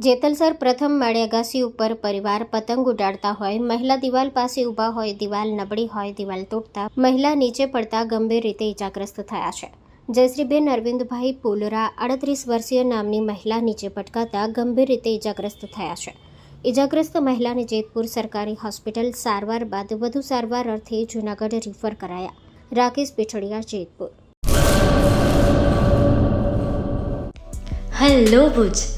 જેતલસર પ્રથમ માળે અગાસી ઉપર પરિવાર પતંગ ઉડાડતા હોય, મહિલા દિવાલ પાસે ઊભા હોય, દિવાલ નબળી હોય, દિવાલ તૂટતા મહિલા નીચે પડતા ગંભીર રીતે ઇજાગ્રસ્ત થયા છે. જયશ્રીબેન અરવિંદભાઈ પુલરા અડત્રીસ વર્ષીય નામની મહિલા નીચે પટકાતા ગંભીર રીતે ઇજાગ્રસ્ત થયા છે. ઇજાગ્રસ્ત મહિલાને જેતપુર સરકારી હોસ્પિટલ સારવાર બાદ વધુ સારવાર અર્થે જૂનાગઢ રિફર કરાયા. રાકેશ પીછડિયા જેતપુર. હેલો ભુજ.